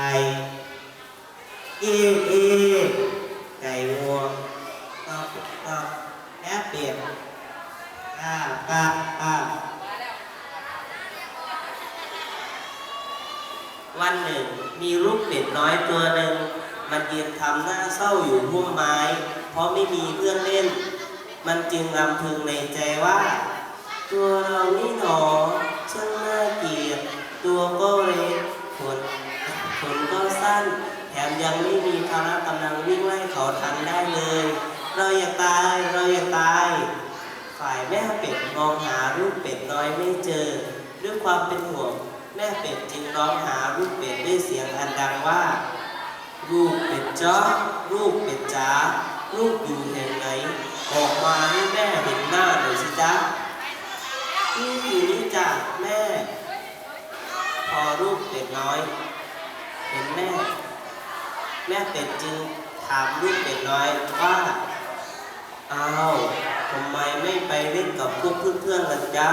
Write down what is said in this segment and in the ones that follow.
ก่เอเอไก่วัวตอบตอบแอบเปียกกาปาปาวันหนึ่งมีลูกเป็ดน้อยตัวหนึ่ง มันยืนทำหน้าเศร้าอยู่พุ่มไม้ เพราะไม่มีเพื่อนเล่น มันจึงรำพึงในใจว่า ตัวเรานี่หนอช่างน่าเกลียดตัวก็เล็ก ยังไม่มีพละกำลังวิ่งไล่เขาทันได้เลย เราอย่าตาย เราอย่าตาย ฝ่ายแม่เป็ดมองหาลูกเป็ดน้อยไม่เจอ ด้วยความเป็นห่วง แม่เป็ดจึงร้องหาลูกเป็ดด้วยเสียงอันดังว่า ลูกเป็ดจ้าลูกเป็ดจ๋าลูกอยู่แห่งไหนออกมาให้แม่เห็นหน้าหน่อยสิจ๊ะลูกอยู่นี่จ้ะแม่ พอลูกเป็ดน้อย เห็นแม่ แม่เป็ดจึงถามลูกเป็ดน้อยว่าอ้าวทำไมไม่ไปเล่นกับพวกเพื่อนๆล่ะจ๊ะ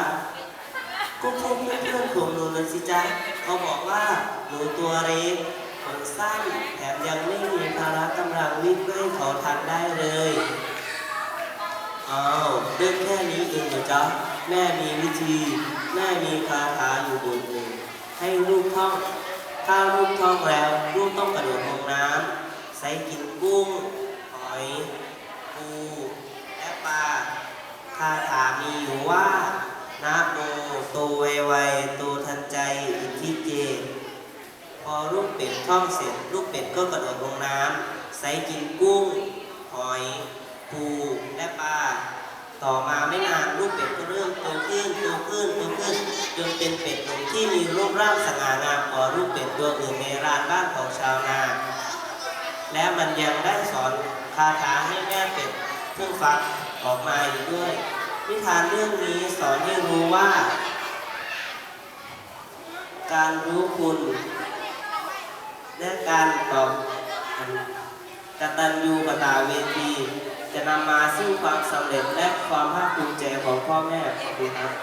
ก็พวกเพื่อนๆของหนูนะสิจ๊ะเขาบอกว่าหนูตัวเล็กขนสั้นแถมยังไม่มีพละกำลังวิ่งไล่เขาทันได้เลยอ้าวเรื่องแค่นี้เองเหรอจ๊ะแม่มีวิธี แม่มีคาถาอยู่บนหนึ่งให้ลูกท่องถ้าลูกท่องแล้วลูกำใส่กินกุ้ง หอย ปู และปลาคาถามีอยู่ว่า นะโมโตไวไวโตทันใจอิทิเจ พอลูกเป็ดท่องเสร็จ ลูกเป็ดก็กระโดดลงน้ำใส่กินกุ้ง หอย ปู และปลาต่อมาไม่นานลูกเป็ดก็เริ่มโตขึ้นโตขึ้นโตขึ้นจนเป็นเป็ดหนุ่มที่มีรูปร่างสง่างามกว่าลูกเป็ดตัวอื่นในร้านบ้านของชาวนา และมันยังได้สอนคาถาให้แม่เป็ดเพิ่งฟักออกมาอีกด้วย นิทานเรื่องนี้สอนให้รู้ว่า การรู้คุณ และการตอบกตัญญูกตาเวทีจะนำมาซึ่งความสำเร็จและความภาคภูมิใจของพ่อแม่ขอบคุณครับ